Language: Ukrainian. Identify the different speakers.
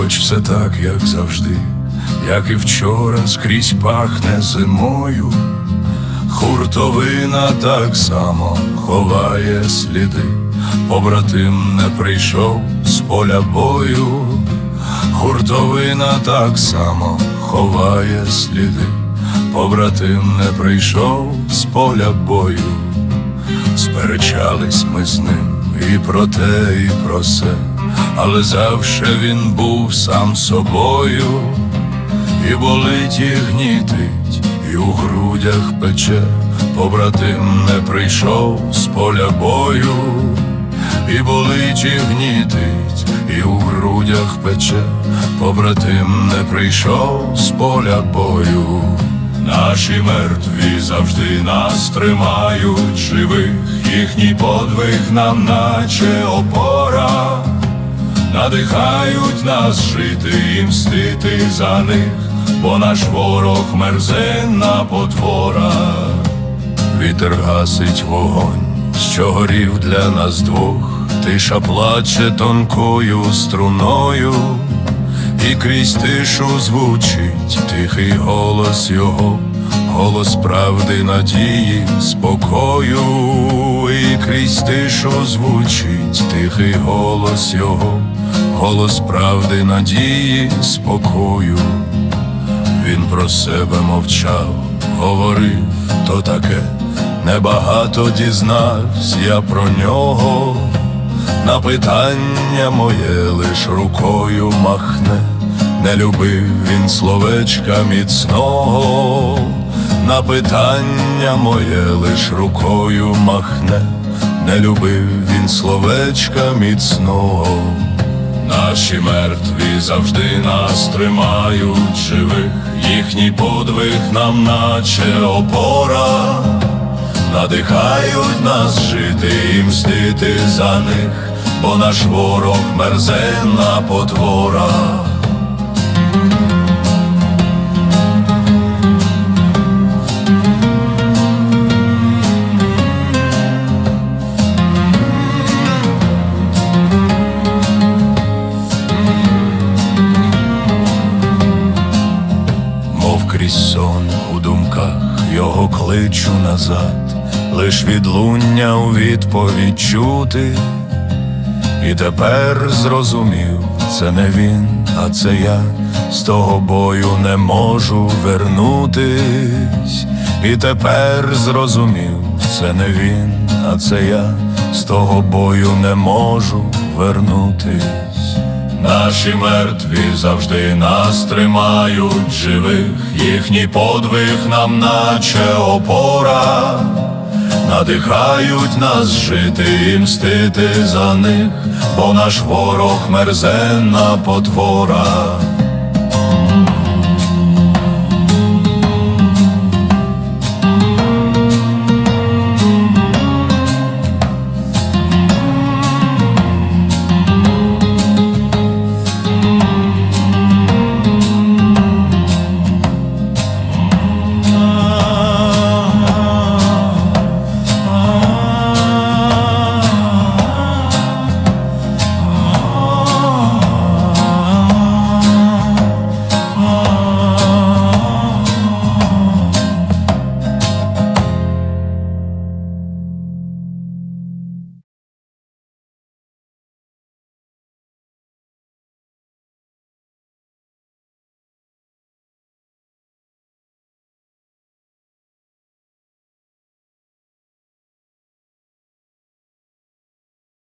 Speaker 1: хоч все так, як завжди, як і вчора скрізь пахне зимою. Хуртовина так само ховає сліди, побратим не прийшов з поля бою, Хуртовина так само ховає сліди, побратим не прийшов з поля бою. Сперечались ми з ним і про те, і про се, але завше він був сам собою, і болить, і гнітить, і у грудях пече, побратим не прийшов з поля бою, і болить, і гнітить, і у грудях пече, побратим не прийшов з поля бою. Наші мертві завжди нас тримають. Живих, їхній подвиг нам наче опора, надихають нас жити і мстити за них, бо наш ворог мерзенна потвора, вітер гасить вогонь, що горів для нас двох, тиша плаче тонкою струною. І крізь тишу звучить тихий голос його, голос правди, надії, спокою, крізь тишу звучить тихий голос його, голос правди, надії, спокою. Він про себе мовчав, говорив то таке, небагато дізнався я про нього. На питання моє лиш рукою махне, не любив він словечка міцного, на питання моє лиш рукою махне, не любив він словечка міцного. Наші мертві завжди нас тримають живих, їхній подвиг нам наче опора надихають нас жити і мстити за них, бо наш ворог мерзенна потвора. Крізь сон у думках його кличу назад, лиш відлуння у відповідь чути, і тепер зрозумів, це не він, а це я. З того бою не можу вернутись, і тепер зрозумів, це не він, а це я. З того бою не можу вернутись. Наші мертві завжди нас тримають живих, їхній подвиг нам наче опора, надихають нас жити і мстити за них, бо наш ворог мерзенна потвора.